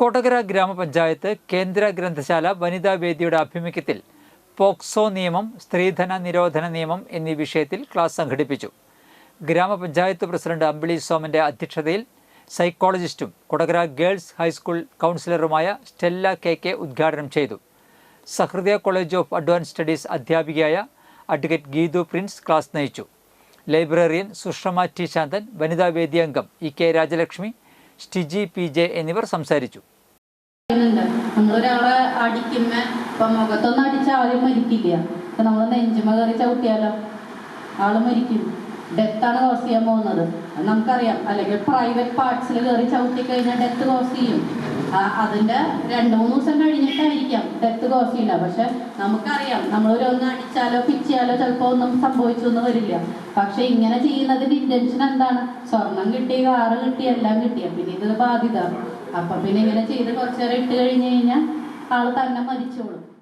കൊടകര ഗ്രാമപഞ്ചായത്ത് കേന്ദ്ര ഗ്രന്ഥശാല വനിതാ വേദിയുടെ ആഭിമുഖ്യത്തിൽ പോക്സോ നിയമം സ്ത്രീധന നിരോധന നിയമം എന്നീ വിഷയത്തിൽ ക്ലാസ് സംഘടിപ്പിച്ചു. ഗ്രാമപഞ്ചായത്ത് പ്രസിഡന്റ് അമ്പിളി സോമന്റെ അധ്യക്ഷതയിൽ സൈക്കോളജിസ്റ്റും കൊടകര ഗേൾസ് ഹൈസ്കൂൾ കൗൺസിലറുമായ സ്റ്റെല്ല കെ കെ ഉദ്ഘാടനം ചെയ്തു. Sahrudaya college of advance studies അധ്യാപികയായ അഡ്വക്കേറ്റ് ഗീതു പ്രിൻസ് ക്ലാസ് നയിച്ചു. ലൈബ്രറിയൻ സുഷമ ടി ശാന്തൻ വനിതാ വേദി അംഗം E K Rajalakshmi Stiji P J എന്നിവർ സംസാരിച്ചു. നമ്മളൊരാളെ അടിക്കുമ്പ ഇപ്പൊ മുഖത്തൊന്നും അടിച്ചാൽ ആരും മരിക്കില്ല. ഇപ്പൊ നമ്മൾ നെഞ്ചുമ കയറി ചവിട്ടിയാലോ? ആൾ മരിക്കും. ഡെത്താണ് കോസ് ചെയ്യാൻ പോകുന്നത്. നമുക്കറിയാം. അല്ലെങ്കിൽ പ്രൈവറ്റ് പാർട്സിൽ കയറി ചവിട്ടി കഴിഞ്ഞാൽ ഡെത്ത് കോസ് ചെയ്യും. അതിന്റെ രണ്ട് മൂന്ന് ദിവസം കഴിഞ്ഞിട്ടായിരിക്കാം. ഡെത്ത് കോസ് പക്ഷെ നമുക്കറിയാം. നമ്മളൊരു ഒന്ന് അടിച്ചാലോ പിച്ചിയാലോ ചിലപ്പോൾ ഒന്നും എന്ന് വരില്ല. പക്ഷെ ഇങ്ങനെ ചെയ്യുന്നതിന്റെ ഇന്റൻഷൻ എന്താണ്? സ്വർണം കിട്ടി കാറ് കിട്ടി എല്ലാം കിട്ടിയ പിന്നെ ഇത് ബാധിത അപ്പൊ പിന്നെ ഇങ്ങനെ ചെയ്ത് കുറച്ചേരം ഇട്ട് കഴിഞ്ഞ് കഴിഞ്ഞാൽ ആൾ തന്നെ മരിച്ചോളും.